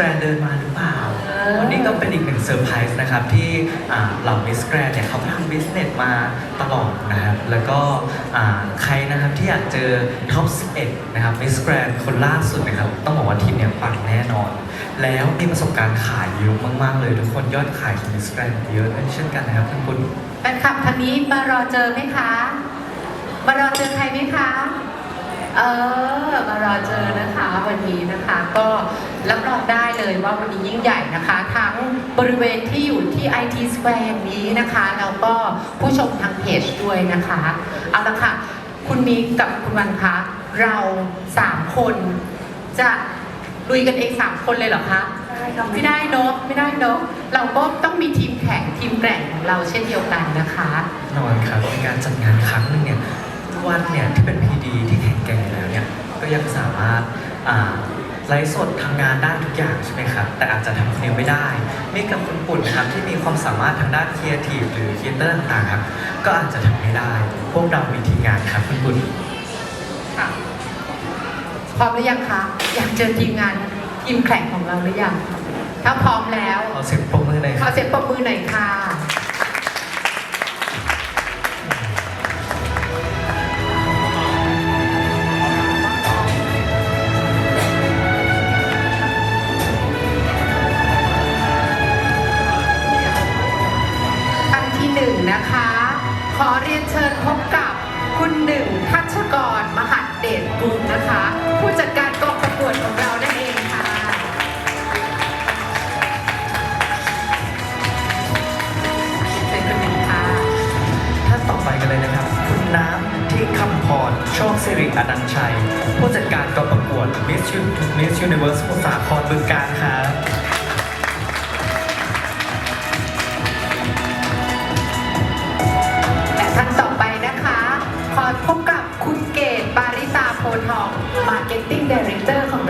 รนเดินมาหรือเปล่าเออวันนี้ก็เป็นอีกหนึ่งเซอร์ไพรส์นะครับ ที่อ่าเหล่ามิสแกรนเนี่ยเขาทำบิสเนสมาตลอดนะครับ แล้วก็อ่าใครนะครับที่อยากเจอท็อป 11 นะครับมิสแกรนคนล่าสุดนะครับ ต้องบอกว่าทีมเนี่ยปังแน่นอน แล้วมีประสบการณ์ขายเยอะมาก ๆ เลย ทุกคนยอดขายของมิสแกรนเยอะเช่นกันนะครับคุณคุณแฟนคลับทางนี้มารอเจอไหมคะมารอเจอใครไหมคะ เออ มารอเจอนะคะวันนี้นะคะ ก็ รับรองได้เลยว่าวันนี้ยิ่งใหญ่นะคะ ทั้งบริเวณที่อยู่ที่ IT Square แห่งนี้นะคะ แล้วก็ผู้ชมทางเพจด้วยนะคะ เอาละค่ะ คุณมิกกับคุณวันคะ เราสามคนจะลุยกันเองสามคนเลยเหรอคะไม่ได้เนอะไม่ได้เนอะเราก็ต้องมีทีมแข่งทีมแกร่งของเราเช่นเดียวกันนะคะแน่นอนครับในการจัดงานครั้งหนึ่งเนี่ยวันเนี่ยที่เป็นพีดีที่แข็งแกร่งอยู่แล้วเนี่ยก็ยังสามารถอ่า ไลฟ์สดทำงานได้ทุกอย่างใช่ไหมครับ แต่อาจจะทำคนเดียวไม่ได้นี่กับคุณปุ่นนะครับที่มีความสามารถทางด้านครีเอทีฟหรือครีเอเตอร์ต่างๆครับก็อาจจะทำไม่ได้ พวกเรามีทีมงานครับคุณปุ่นค่ะพร้อมหรือยังคะอยากเจอทีมงานทีมแข่งของเราหรือยังถ้าพร้อมแล้วขอเสียงปรบมือหน่อยขคอรับเสียงปรบมือหน่อยค่ะ นะคะ ขอเรียนเชิญพบกับคุณหนึ่งทัชกร มหัดเดชกุลนะคะ ผู้จัดการกองประกวดของเรานั่นเองค่ะ เชิญคุณหนึ่งค่ะท่านต่อไปกันเลยนะครับ คุณน้ำที่คำพรโชคสิริอนันต์ชัย ผู้จัดการกองประกวด Miss Miss Universe สมุทรสาครบึงการครับ Marketing Director ของ